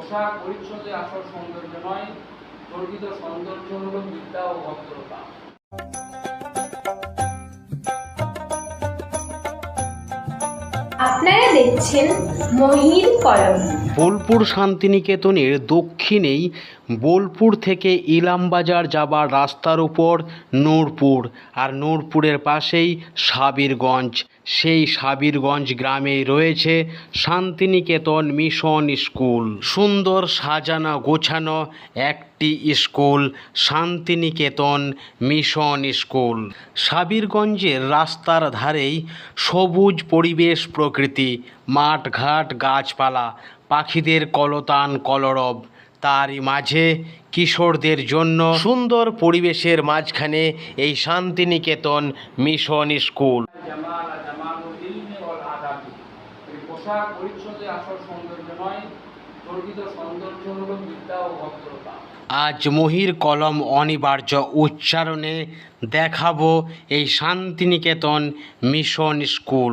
পোশাক পরিচ্ছদে আসল সৌন্দর্য নয় প্রকৃত সৌন্দর্য হল বিদ্যা ও ভদ্রতা। আপনারা দেখছেন মহির কলম। বোলপুর শান্তিনিকেতনের দক্ষিণেই বোলপুর থেকে ইলামবাজার যাবার রাস্তার উপর নূরপুর আর নূরপুরের পাশেই সাবিরগঞ্জ। সেই সাবিরগঞ্জ গ্রামেই রয়েছে শান্তিনিকেতন মিশন স্কুল। সুন্দর সাজানো গোছানো একটি স্কুল, শান্তিনিকেতন মিশন স্কুল। সাবিরগঞ্জের রাস্তার ধারেই সবুজ পরিবেশ প্রকৃতি মাঠঘাট গাছপালা, পাখিদের কলতান কলরব। তারই মাঝে কিশোরদের জন্য সুন্দর পরিবেশের মাঝখানে এই শান্তিনিকেতন মিশন স্কুল। আজ মহির কলম অনিবার্য উচ্চারণে দেখাবো এই শান্তিনিকেতন মিশন স্কুল।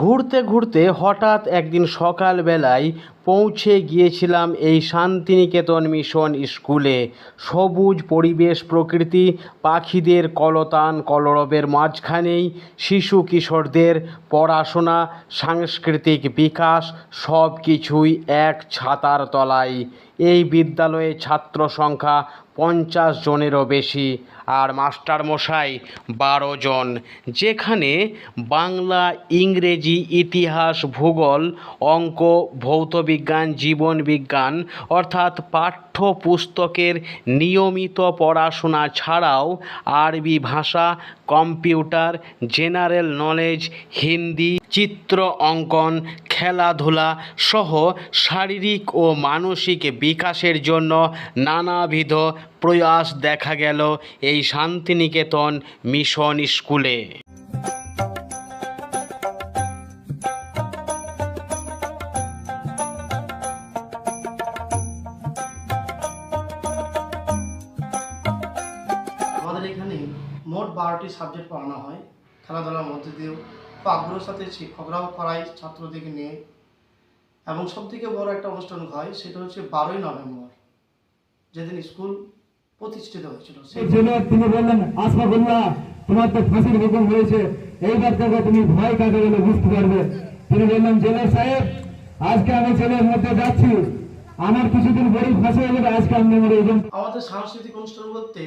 ঘুরতে ঘুরতে হঠাৎ একদিন সকালবেলায় পৌঁছে গিয়েছিলাম এই শান্তিনিকেতন মিশন স্কুলে। সবুজ পরিবেশ প্রকৃতি, পাখিদের কলতান কলরবের মাঝখানেই, শিশু কিশোরদের পড়াশোনা, সাংস্কৃতিক বিকাশ সব কিছুই এক ছাতার তলায়। এই বিদ্যালয়ে ছাত্র সংখ্যা পঞ্চাশ জনেরও বেশি। আর মাস্টার মশাই বারো জন, যেখানে বাংলা, ইংরেজি, ইতিহাস, ভূগোল, অঙ্ক ভৌতবিজ্ঞান জীবনবিজ্ঞান অর্থাৎ পাঠ্য পুস্তকের নিয়মিত পড়াশোনা ছাড়াও আরবি ভাষা, কম্পিউটার, জেনারেল নলেজ, হিন্দি চিত্র, অঙ্কন, খেলাধুলা সহ শারীরিক ও মানসিক বিকাশের জন্য নানাবিধ প্রয়াস দেখা গেল এই শান্তিনিকেতন মিশন স্কুলে। আমাদের এখানে মোট বারোটি সাবজেক্ট পড়ানো হয়, খেলাধুলার মধ্যে দিয়েও। খুব আগ্রহের সাথে শিক্ষকরাও করায় ছাত্রদেরকে নিয়ে। এবং সবথেকে বড় একটা অনুষ্ঠান হয় সেটা হচ্ছে বারোই নভেম্বর যেদিন স্কুল প্রতিষ্ঠিত হয়েছিল। তিনি বললেন আসমা তোমার তো ফাঁসির হুকুম হয়েছে। এইবার থেকে তুমি ভয় কাকে বলে বুঝতে পারবে। তিনি বললেন জেলার সাহেব আজকে আমি জেলের মধ্যে যাচ্ছি। আমার কিছুদিন বড়ি ফাঁসি হয়ে যাবে আজকে আমি আমাদের সাংস্কৃতিক অনুষ্ঠান বলতে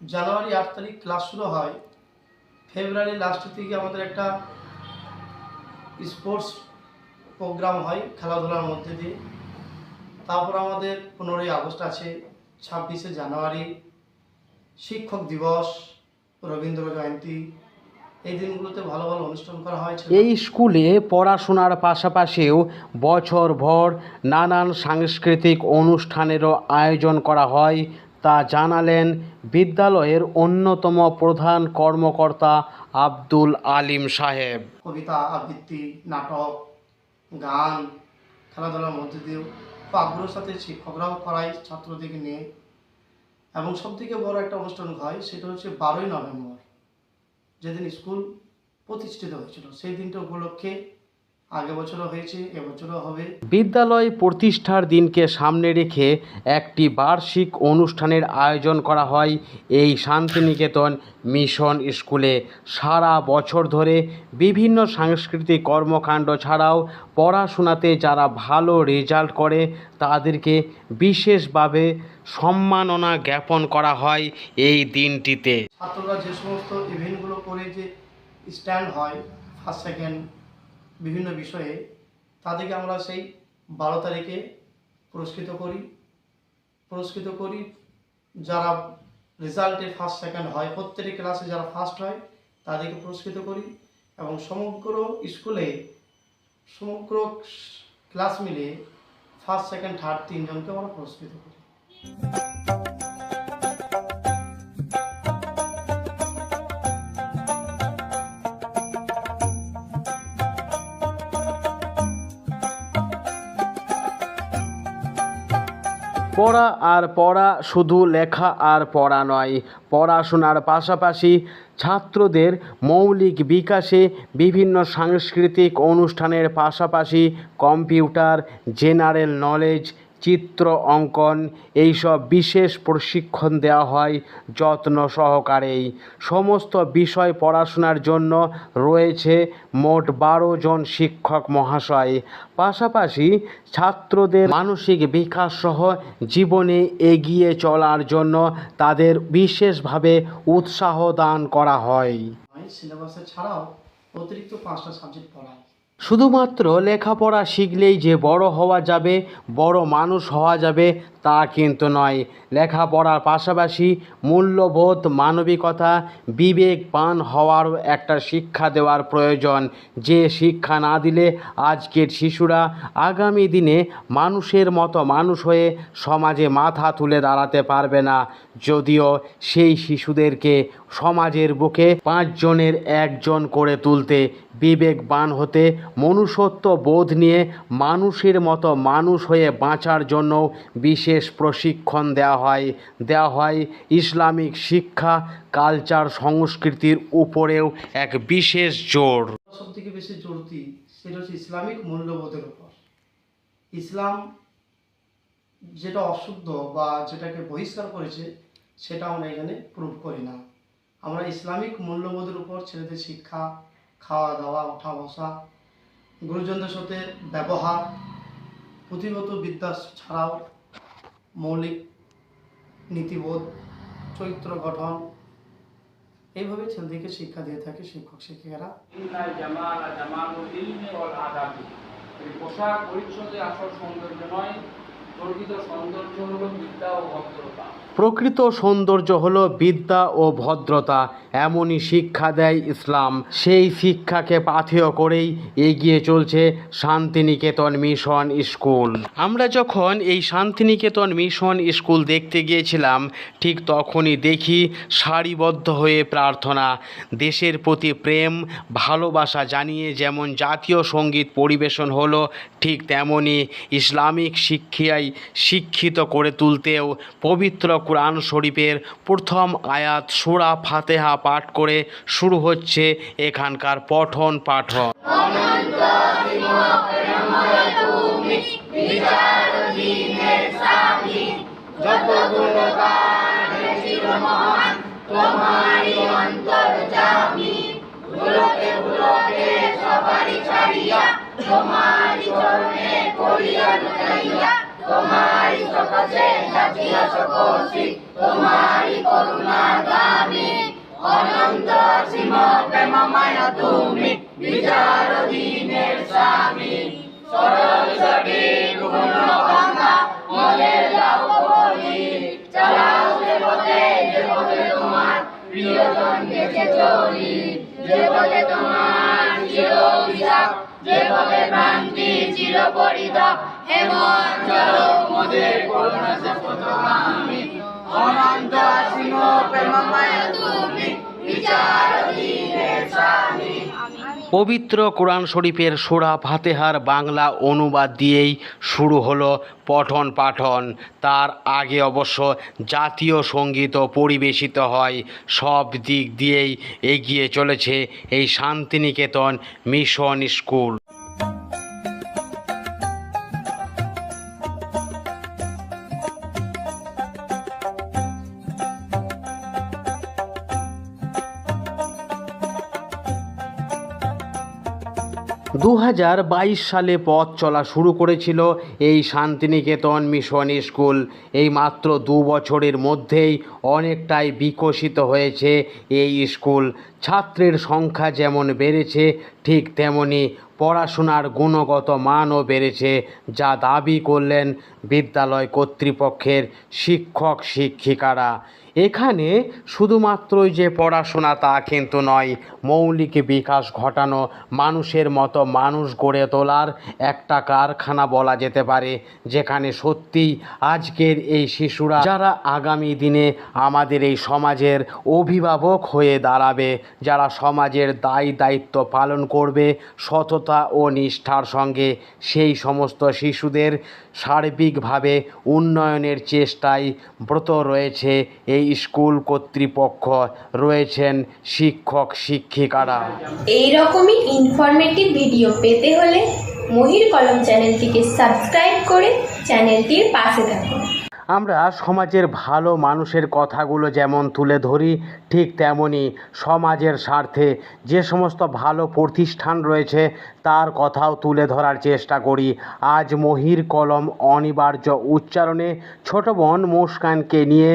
জানুয়ারি আট তারিখ ক্লাস শুরু হয়। ফেব্রুয়ারি লাস্টের থেকে আমাদের একটা স্পোর্টস প্রোগ্রাম হয় খেলাধুলার মধ্যে দিয়ে। তারপর আমাদের পনেরোই আগস্ট আছে, ছাব্বিশে জানুয়ারি, শিক্ষক দিবস, রবীন্দ্র জয়ন্তী। এই দিনগুলোতে ভালো ভালো অনুষ্ঠান করা হয় এই স্কুলে পড়াশোনার পাশাপাশিও বছরভর নানান সাংস্কৃতিক অনুষ্ঠানেরও আয়োজন করা হয় তা জানালেন বিদ্যালয়ের অন্যতম প্রধান কর্মকর্তা আব্দুল আলিম সাহেব। কবিতা, আবৃত্তি, নাটক, গান, খেলাধুলার মধ্যে খুব আগ্রহের সাথে শিক্ষকরাও করায় ছাত্রদেরকে নিয়ে। এবং সবথেকে বড় একটা অনুষ্ঠান হয়, সেটা হচ্ছে বারোই নভেম্বর, যেদিন স্কুল প্রতিষ্ঠিত হয়েছিল। সেই দিনটা উপলক্ষে আগে বছরও হয়েছে এবছরও হবে। বিদ্যালয় প্রতিষ্ঠার দিনকে সামনে রেখে একটি বার্ষিক অনুষ্ঠানের আয়োজন করা হয়। এই শান্তিনিকেতন মিশন স্কুলে সারা বছর ধরে বিভিন্ন সাংস্কৃতিক কর্মকাণ্ড ছাড়াও পড়াশোনাতে যারা ভালো রেজাল্ট করে তাদেরকে বিশেষভাবে সম্মাননা জ্ঞাপন করা হয় এই দিনটিতে। ছাত্ররা যে সমস্ত ইভেন্টগুলো করে যে স্ট্যান্ড হয় ফার্স্ট সেকেন্ড বিভিন্ন বিষয়ে তাদেরকে আমরা সেই বারো তারিখে পুরস্কৃত করি। পুরস্কৃত করি, যারা রেজাল্টে ফার্স্ট সেকেন্ড হয়, প্রত্যেকটি ক্লাসে যারা ফার্স্ট হয়, তাদেরকে পুরস্কৃত করি এবং সমগ্র স্কুলে সমগ্র ক্লাস মিলে ফার্স্ট সেকেন্ড থার্ড তিনজনকে আমরা পুরস্কৃত করি। পড়া আর পড়া শুধু লেখা আর পড়া নয়, পড়াশোনার পাশাপাশি ছাত্রদের মৌলিক বিকাশে বিভিন্ন সাংস্কৃতিক অনুষ্ঠানের পাশাপাশি কম্পিউটার, জেনারেল নলেজ চিত্র, অঙ্কন, এইসব বিশেষ প্রশিক্ষণ দেওয়া হয় যত্ন সহকারেই। সমস্ত বিষয় পড়াশোনার জন্য রয়েছে মোট বারো জন শিক্ষক মহাশয়। পাশাপাশি ছাত্রদের মানসিক বিকাশ সহ জীবনে এগিয়ে চলার জন্য তাদের বিশেষভাবে উৎসাহ দান করা হয়। সিলেবাসে ছাড়াও অতিরিক্ত পাঁচটা সাবজেক্ট পড়ায়। শুধুমাত্র লেখাপড়া শিখলেই যে বড় হওয়া যাবে বড় মানুষ হওয়া যাবে তা কিন্তু নয়। লেখাপড়ার পাশাপাশি মূল্যবোধ, মানবিকতা বিবেকবান হওয়ারও একটা শিক্ষা দেওয়ার প্রয়োজন। যে শিক্ষা না দিলে আজকের শিশুরা আগামী দিনে মানুষের মতো মানুষ হয়ে সমাজে মাথা তুলে দাঁড়াতে পারবে না। যদিও সেই শিশুদেরকে সমাজের বুকে পাঁচজনের একজন করে তুলতে বিবেকবান হতে মনুষ্যত্ব বোধ নিয়ে মানুষের মতো মানুষ হয়ে বাঁচার জন্য বিশেষ প্রশিক্ষণ দেওয়া হয়। দেওয়া হয় ইসলামিক শিক্ষা, কালচার, সংস্কৃতির উপরেও এক বিশেষ জোর। সব থেকে বেশি জোর দিই সেটা হচ্ছে ইসলামিক মূল্যবোধের উপর। ইসলাম যেটা অশুদ্ধ বা যেটাকে বহিষ্কার করেছে সেটা আমরা এখানে প্রুভ করি না। আমরা ইসলামিক মূল্যবোধের উপর ছেলেদের শিক্ষা খাওয়া দাওয়া ওঠা বসা গুরুজনদের সাথে ব্যবহার, পুঁথিগত বিদ্যা ছাড়াও মৌলিক নীতিবোধ চরিত্র গঠন, এইভাবে ছেলেদেরকে শিক্ষা দিয়ে থাকে শিক্ষক শিক্ষিকারা। পোশাক পরিচ্ছদে আসল সৌন্দর্য নয়, প্রকৃত সৌন্দর্য হল বিদ্যা ও ভদ্রতা। প্রকৃত সৌন্দর্য হল বিদ্যা ও ভদ্রতা, এমনই শিক্ষা দেয় ইসলাম। সেই শিক্ষাকে পাথেয় করেই এগিয়ে চলছে শান্তিনিকেতন মিশন স্কুল। আমরা যখন এই শান্তিনিকেতন মিশন স্কুল দেখতে গিয়েছিলাম, ঠিক তখনই দেখি সারিবদ্ধ হয়ে প্রার্থনা। দেশের প্রতি প্রেম, ভালোবাসা জানিয়ে যেমন জাতীয় সংগীত পরিবেশন হলো, ঠিক তেমনি ইসলামিক শিক্ষায় শিক্ষিত করে তুলতেও পবিত্র কোরআন শরীফের প্রথম আয়াত সুরা ফাতেহা পাঠ করে শুরু হচ্ছে এখানকার পঠন পাঠন। তোমারই সকাশে জাতীয় সকলছি তোমারই করুণা দামি অনন্ত সীম প্রেমময় তুমি বিচার দিনের স্বামী, সরল সঠিক গুণ ভাঙা মনে লাভ বলি চালাও যে পথে তোমার প্রিয়জন গেছে চলি যে তোমার চির বিশাপ যে ভ্রান্তি পবিত্র কোরআন শরীফের সোরা ফাতেহার বাংলা অনুবাদ দিয়েই শুরু হলো পঠন পাঠন। তার আগে অবশ্য জাতীয় সঙ্গীতও পরিবেশিত হয়, সব দিক দিয়েই এগিয়ে চলেছে এই শান্তিনিকেতন মিশন স্কুল। সালে পথ চলা শুরু করেছিল এই শান্তিনিকেতন মিশন স্কুল। এই মাত্র দু বছরের মধ্যেই অনেকটাই বিকশিত হয়েছে এই স্কুল। ছাত্রের সংখ্যা যেমন বেড়েছে, ঠিক তেমনি পড়াশোনার গুণগত মানও বেড়েছে, যা দাবি করলেন বিদ্যালয় কর্তৃপক্ষের শিক্ষক শিক্ষিকারা। এখানে শুধুমাত্রই যে পড়াশোনা তা কিন্তু নয়, মৌলিক বিকাশ ঘটানো, মানুষের মতো মানুষ গড়ে তোলার একটা কারখানা বলা যেতে পারে, যেখানে সত্যিই আজকের এই শিশুরা, যারা আগামী দিনে আমাদের এই সমাজের অভিভাবক হয়ে দাঁড়াবে, যারা সমাজের দায় দায়িত্ব পালন করবে, সততা দৃঢ়তা ও নিষ্ঠার সঙ্গে সেই সমস্ত শিশুদের সার্বিকভাবে উন্নয়নের চেষ্টায় ব্রত রয়েছে এই স্কুল কর্তৃপক্ষ, রয়েছেন শিক্ষক, শিক্ষিকারা। এই রকমই ইনফরমেটিভ ভিডিও পেতে হলে মহির কলম চ্যানেলটিকে সাবস্ক্রাইব করে চ্যানেলটির পাশে থাকুন। আমরা সমাজের ভালো মানুষের কথাগুলো যেমন তুলে ধরি, ঠিক তেমনি সমাজের স্বার্থে যে সমস্ত ভালো প্রতিষ্ঠান রয়েছে, তার কথাও তুলে ধরার চেষ্টা করি। আজ মহির কলম অনিবার্য উচ্চারণে ছোট বোন মুস্কানকে নিয়ে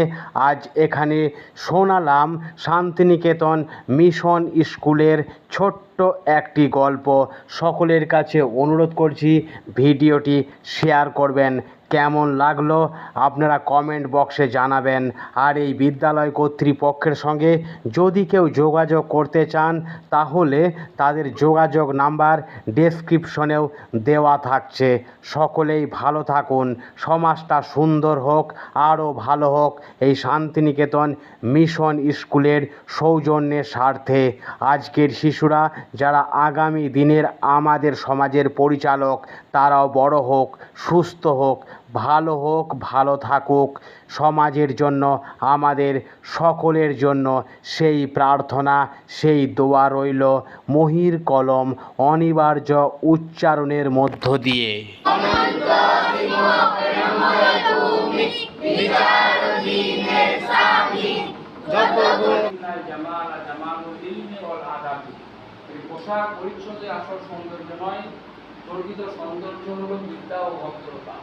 আজ এখানে শোনালাম শান্তিনিকেতন মিশন স্কুলের ছোট্ট একটি গল্প। সকলের কাছে অনুরোধ করছি, ভিডিওটি শেয়ার করবেন। কেমন লাগল আপনারা কমেন্ট বক্সে জানাবেন। আর এই বিদ্যালয় কর্তৃপক্ষের সঙ্গে যদি কেউ যোগাযোগ করতে চান, তাহলে তাদের যোগাযোগ নাম্বার ডেসক্রিপশনেও দেওয়া থাকছে। সকলেই ভালো থাকুন, সমাজটা সুন্দর হোক, আরও ভালো হোক। এই শান্তিনিকেতন মিশন স্কুলের সৌজন্যের স্বার্থে আজকের শিশুরা যারা আগামী দিনের আমাদের সমাজের পরিচালক, তারাও বড় হোক, সুস্থ হোক, ভালো হোক, ভালো থাকুক। সমাজের জন্য, আমাদের সকলের জন্য সেই প্রার্থনা, সেই দোয়া রইল মহির কলম অনিবার্য উচ্চারণের মধ্য দিয়ে। পোশাক পরিচ্ছদে আসল সৌন্দর্য নয় প্রকৃত সৌন্দর্য হল বিদ্যা ও ভদ্রতা।